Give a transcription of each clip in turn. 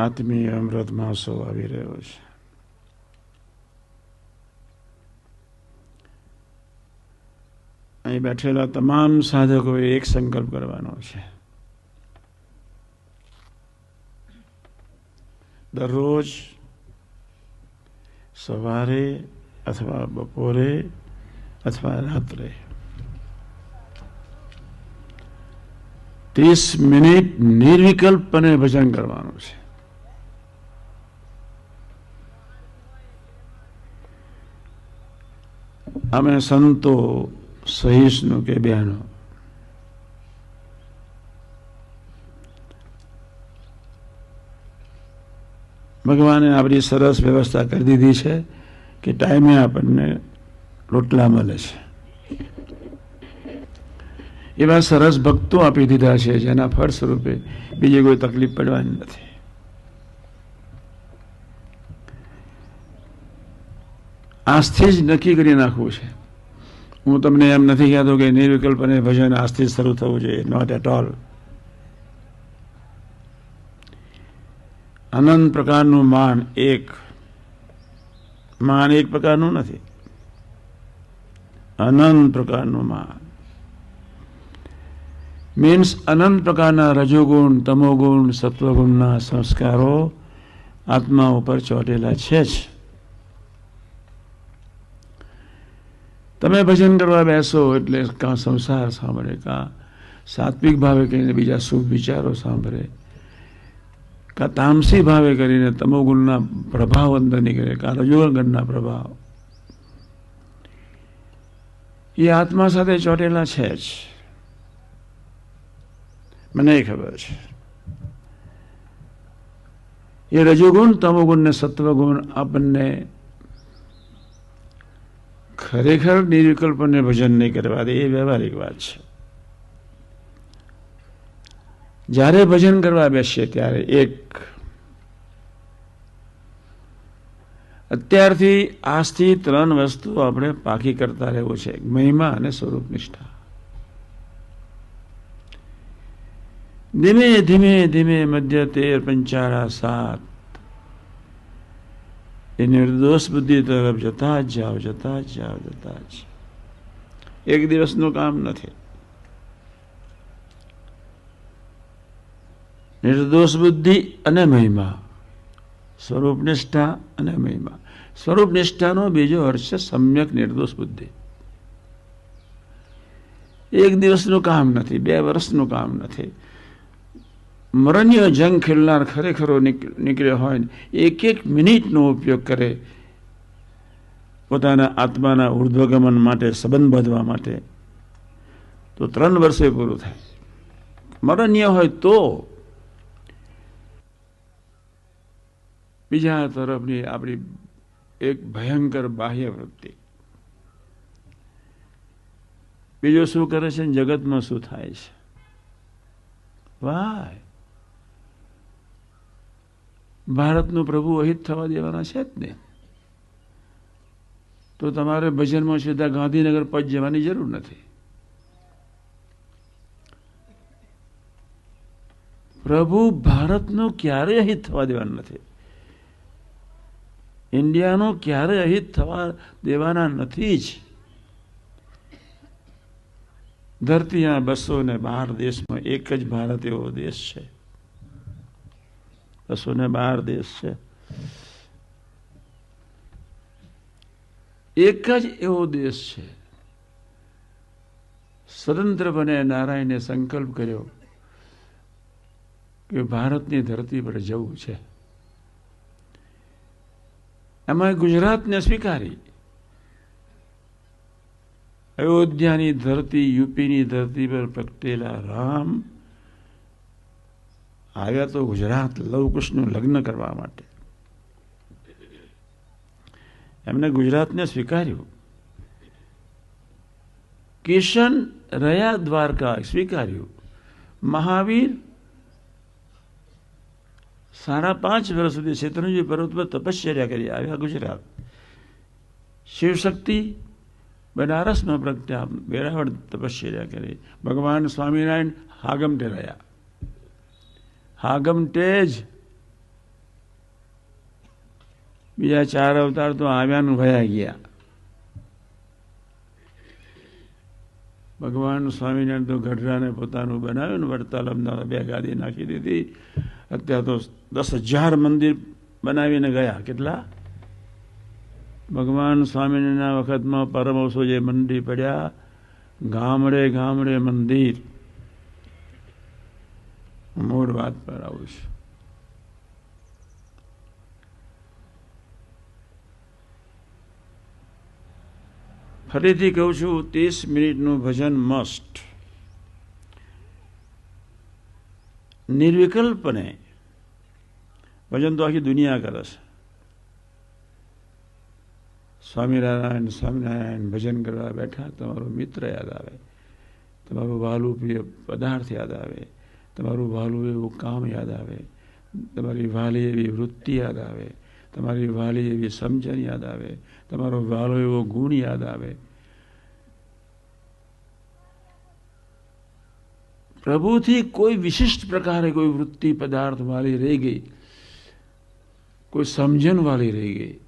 આત્મીય અમૃત મહોત્સવ આવી રહ્યો છે અહીં બેઠેલા તમામ સાધકોએ એક સંકલ્પ કરવાનો છે દરરોજ સવારે અથવા બપોરે અથવા રાત્રે ત્રીસ મિનિટ નિર્વિકલ્પને ભજન કરવાનું છે અમે સંતો સહિષ્ણુ કે બહેનો. ભગવાને આપણી સરસ વ્યવસ્થા કરી દીધી છે કે ટાઈમે આપણને રોટલા મળે છે. એવા સરસ ભક્તો આપી દીધા છે જેના ફળ સ્વરૂપે બીજી કોઈ તકલીફ પડવાની નથી. આજથી જ નક્કી કરી નાખવું છે. હું તમને એમ નથી કહેતો કે નિર્વિકલ્પ અને ભજન આજથી જ શરૂ થવું જોઈએ. નોટ એટ ઓલ અનંત પ્રકારનું માન એક. માન એક પ્રકારનું નથી. અનંત પ્રકારનું માન. મીન્સ અનંત પ્રકારના રજોગુણ, તમોગુણ, સત્વગુણના સંસ્કારો આત્મા ઉપર ચોટેલા છે જ. તમે ભજન કરવા બેસો એટલે કાં સંસાર સાંભળે, કાં સાત્વિક ભાવે કરીને બીજા શુભ વિચારો સાંભળે, કાં તામસી ભાવે કરીને તમોગુણના પ્રભાવ અંદર નીકળે, કાં રજોગણના પ્રભાવ. એ આત્મા સાથે ચોટેલા છે જ. મને ખબર છે. એ રજોગુણ, તમોગુણ ને સત્વગુણ આપણને ખરેખર. નિર્વિકલ્પને ભજન નહીં કરવા દે, એ વ્યવહારિક વાત છે. જ્યારે ભજન કરવા બેસીએ ત્યારે એક અત્યારથી આજથી ત્રણ વસ્તુ આપણે પાકી કરતા રહેવું છે, મહિમા અને સ્વરૂપ નિષ્ઠા ધીમે ધીમે ધીમે મધ્ય તેર પંચાળા સાત એ નિર્દોષ બુદ્ધિ તરફ જતા જ જાઓ, જતા જ જાઓ, જતા જ એક દિવસનું કામ નથી. નિર્દોષ બુદ્ધિ અને મહિમા સ્વરૂપ નિષ્ઠા અને મહિમા. સ્વરૂપ નિષ્ઠાનો બીજો અર્થ છે સમ્યક નિર્દોષ બુદ્ધિ. એક દિવસનું કામ નથી, બે વર્ષનું કામ નથી. મરણ્ય જંગ ખેલનાર ખરેખરો નીકળ્યો હોય એક એક મિનિટનો ઉપયોગ કરે પોતાના આત્માના ઉર્ધ્વગમન માટે સંબંધ બાંધવા માટે તો ત્રણ વર્ષે પૂરું થાય. મરણ્ય હોય તો બીજા તરફની આપણી એક ભયંકર બાહ્ય વૃત્તિ. બીજું શું કરે છે જગતમાં શું થાય છે? વાય! ભારતનું પ્રભુ અહિત થવા દેવાના છે જ ને. તો તમારે ભજનમાં સીધા ગાંધીનગર પચ જવાની જરૂર નથી. પ્રભુ ભારતનું ક્યારેય અહિત થવા દેવાનું નથી? ઇન્ડિયાનો ક્યારેય અહિત થવા દેવાના નથી જ? ધરતીના બસો ને બાર દેશમાં એક જ ભારત એવો દેશ છે. બસો ને બાર દેશ છે એક જ એવો દેશ છે સ્વતંત્રપણે નારાયણે સંકલ્પ કર્યો કે ભારતની ધરતી પર જવું છે એમાં ગુજરાતને સ્વીકારી અયોધ્યાની ધરતી યુપીની ધરતી પર પ્રગટેલા રામ આવ્યા તો ગુજરાત લવકુશનું લગ્ન કરવા માટે. એમને ગુજરાતને સ્વીકાર્યું. કિશન રહ્યા દ્વારકા સ્વીકાર્યું. મહાવીર સાડા પાંચ વર્ષ સુધી શેત્રુંજી પર્વત પર તપશ્ચર્યા કરી આવ્યા ગુજરાત. શિવશક્તિ બનારસમાં પ્રગટ્યા, વેરાવળ તપશ્ચર્યા કરી. ભગવાન સ્વામિનારાયણ હાગમટે રહ્યા. હાગમટે તેજ. બીજા ચાર અવતાર તો આવ્યા ભયા ગયા. ભગવાન સ્વામિનારાયણ તો ગઢડાને પોતાનું બનાવ્યું ને વડતાલ અમદાવાદ બે ગાદી નાખી દીધી. અત્યારે તો દસ હજાર મંદિર બનાવીને ગયા. કેટલા? ભગવાન સ્વામિનારાયણના વખતમાં પરમવસો જે મંદિર પડ્યા, ગામડે ગામડે મંદિર. મૂળ વાત પર આવું છું ફરીથી કહું છું, ત્રીસ મિનિટનું ભજન મસ્ટ નિર્વિકલ્પને ભજન તો આખી દુનિયા કરે છે. સ્વામિનારાયણ સ્વામિનારાયણ ભજન કરવા બેઠા, તમારો મિત્ર યાદ આવે, તમારું વાલુપ્રિય પદાર્થ યાદ આવે તમારું વહાલું એવું કામ યાદ આવે. તમારી વહાલી એવી વૃત્તિ યાદ આવે. તમારી વહાલી એવી સમજણ યાદ આવે. તમારો વહાલો એવો ગુણ યાદ આવે. પ્રભુથી કોઈ વિશિષ્ટ પ્રકારે કોઈ વૃત્તિ પદાર્થ વાળી રહી ગઈ. કોઈ સમજણ વાળી રહી ગઈ.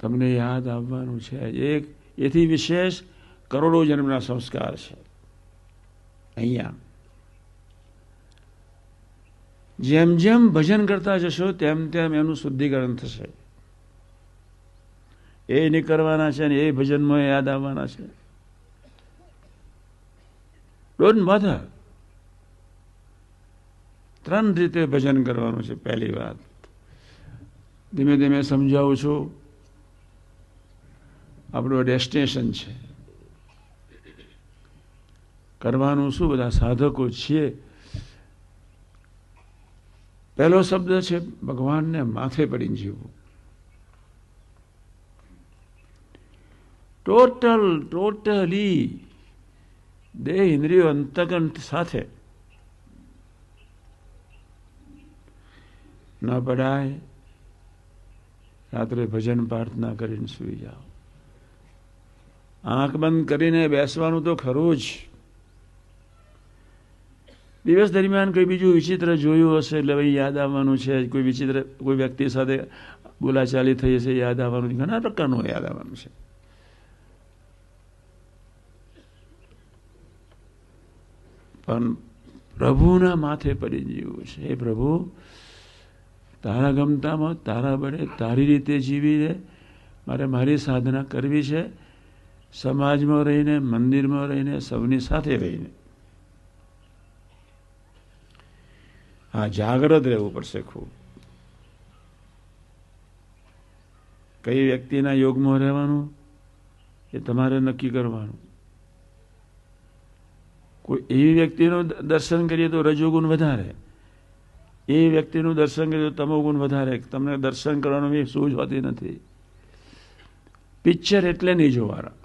તમને યાદ આવવાનું છે. એક એથી વિશેષ કરોડો જન્મના સંસ્કાર છે. અહીંયા. જેમ જેમ ભજન કરતા જશો, તેમ તેમ એનું શુદ્ધિકરણ થશે. એ નીકળવાના છે ને એ ભજનમાં યાદ આવવાના છે. ત્રણ રીતે ભજન કરવાનું છે, પહેલી વાત. ધીમે ધીમે સમજાવું છું. આપણું ડેસ્ટિનેશન છે. કરવાનું શું? બધા સાધકો છીએ. પહેલો શબ્દ છે, ભગવાનને માથે પડીને જીવવું. ટોટલ, ટોટલી દેહ ઇન્દ્રિયો અંતકંઠ સાથે. ન પડાય, રાત્રે ભજન પ્રાર્થના કરીને સુઈ જાઓ. આંખ બંધ કરીને બેસવાનું તો ખરું જ. દિવસ દરમિયાન કોઈ બીજું વિચિત્ર જોયું હશે એટલે ભાઈ યાદ આવવાનું છે. કોઈ વિચિત્ર, કોઈ વ્યક્તિ સાથે બોલાચાલી થઈ હશે, યાદ આવવાનું છે. ઘણા પ્રકારનું યાદ આવવાનું છે. પણ પ્રભુના માથે પડી જીવવું છે. એ પ્રભુ, તારા ગમતામાં તારા બળે તારી રીતે જીવી રહે મારે મારી સાધના કરવી છે. સમાજમાં રહીને, મંદિરમાં રહીને, સૌની સાથે રહીને. હા જાગ્રત રહેવું પડશે ખૂબ કઈ વ્યક્તિના યોગમાં રહેવાનું એ તમારે નક્કી કરવાનું કોઈ એવી વ્યક્તિનું દર્શન કરીએ તો રજોગુણ વધારે એ વ્યક્તિનું દર્શન કરીએ તો તમોગુણ વધારે તમને દર્શન કરવાનું એ સૂઝ હોતી નથી પિક્ચર એટલે નહીં જોવાના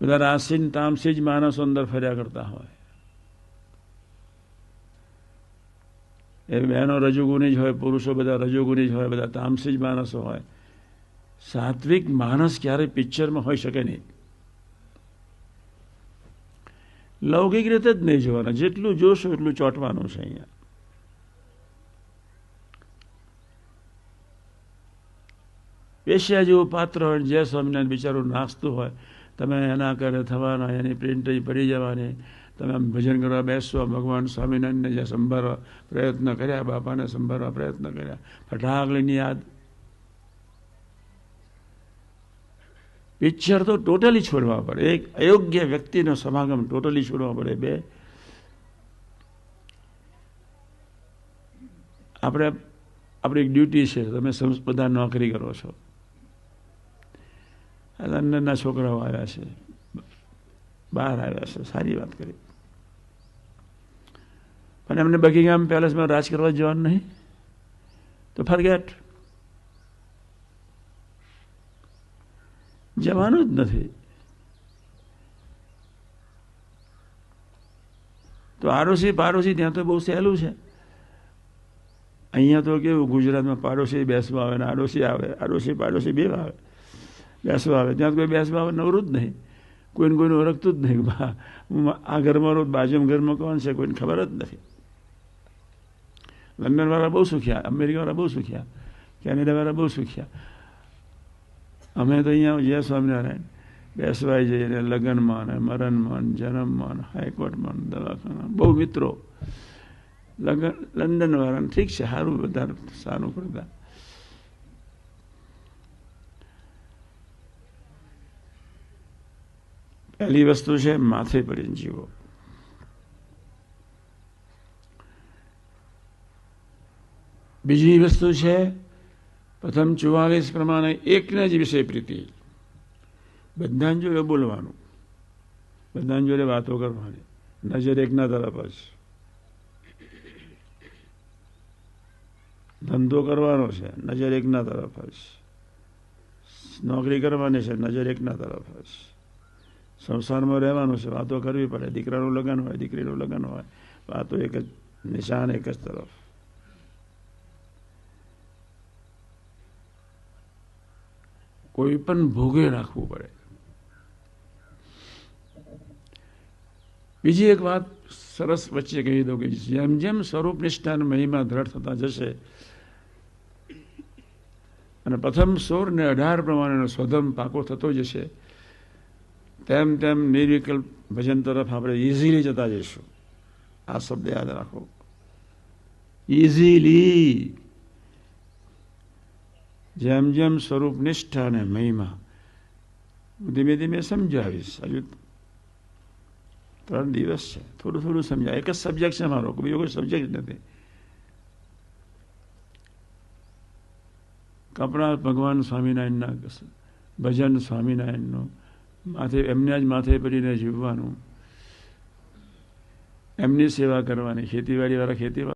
બધા રાસીન તામસી જ માણસો અંદર ફર્યા કરતા હોય એ બહેનો રજોગુણી જ હોય, પુરુષો બધા રજોગુણી જ હોય, બધા તામસી જ માણસો હોય. સાત્વિક માણસ ક્યારેય પિક્ચરમાં હોઈ શકે નહીં. લૌકિક રીતે જ નહીં જોવાના. જેટલું જોશો એટલું ચોંટવાનું છે અહીંયા. વેશ્યા જેવું પાત્ર હોય જે સ્વામિનારાયણ બિચારું નાસ્તું હોય, તમે એના કરે થવાના, એની પ્રિન્ટ પડી જવાની તમે ભજન કરવા બેસવા ભગવાન સ્વામિનારાયણને જે સંભાળવા પ્રયત્ન કર્યા, બાપાને સંભાળવા પ્રયત્ન કર્યા. ફટાક યાદ. પિક્ચર તો ટોટલી છોડવા પડે. એક અયોગ્ય વ્યક્તિનો સમાગમ ટોટલી છોડવા પડે બે. આપણે, આપણી એક ડ્યુટી છે, તમે બધા નોકરી કરો છો. લંડનના છોકરાઓ આવ્યા છે. બહાર આવ્યા છે. સારી વાત કરી. પણ એમને બકીગામ પેલેસમાં રાજ કરવા જવાનું નહીં. તો ફરગેટ જવાનું જ નથી. તો આડોશી પાડોશી ત્યાં તો બહુ સહેલું છે. અહીંયા તો કેવું ગુજરાતમાં પાડોશી બેસવા આવે ને આડોશી આવે, આડોશી પાડોશી બે આવે, બેસવા આવે. ત્યાં તો કોઈ બેસવા આવે, નવરું જ નહીં. કોઈને કોઈને ઓળખતું જ નહીં આ ઘરમાં રોજ બાજુમાં ઘરમાં કોણ છે કોઈને ખબર જ નથી. લંડનવાળા બહુ સુખ્યા, અમેરિકાવાળા બહુ સુખ્યા, કેનેડાવાળા બહુ સુખ્યા. અમે તો અહીંયા જય સ્વામિનારાયણ, બેસવાઈ જઈએ ને લગ્નમાં ને મરણમાં જન્મમાં હાઈકોર્ટમાં દવાખાના બહુ મિત્રો. લગ્ન લંડનવાળાને ઠીક છે, સારું બધા સારું કરતા પહેલી વસ્તુ છે માથે પડીને જીવો બીજી વસ્તુ છે પ્રથમ ચુવાલીસ પ્રમાણે એકના જ વિષય પ્રીતિ બધાને જોડે બોલવાનું બધાને જોડે વાતો કરવાની નજર એકના તરફ જ ધંધો કરવાનો છે નજર એકના તરફ જ નોકરી કરવાની છે નજર એકના તરફ જ સંસારમાં રહેવાનું છે, વાતો કરવી પડે. દીકરાનું લગ્ન હોય, દીકરીનું લગ્ન હોય, વાતો એક જ નિશાન એક જ તરફ. કોઈ પણ ભોગે રાખવું પડે. બીજી એક વાત સરસ વચ્ચે કહી દઉં કે જેમ જેમ સ્વરૂપ નિષ્ઠાન મહિમા દ્રઢ થતા જશે અને પ્રથમ સોળ ને અઢાર પ્રમાણેનો સ્વધમ પાકો થતો જશે તેમ તેમ નિર્વિકલ્પ ભજન તરફ આપણે ઇઝીલી જતા જઈશું. આ શબ્દ યાદ રાખો. ઇઝીલી જેમ જેમ સ્વરૂપ નિષ્ઠા અને મહિમા ધીમે ધીમે સમજાવીશ. હજુ ત્રણ દિવસ છે. થોડું થોડું સમજાય. એક જ સબ્જેક્ટ છે મારો. બીજો કોઈ સબ્જેક્ટ નથી. કપડા ભગવાન સ્વામિનારાયણના ભજન સ્વામિનારાયણનું માથે એમને જ માથે પડીને જીવવાનું. એમની સેવા કરવાની ખેતીવાડીવાળા ખેતી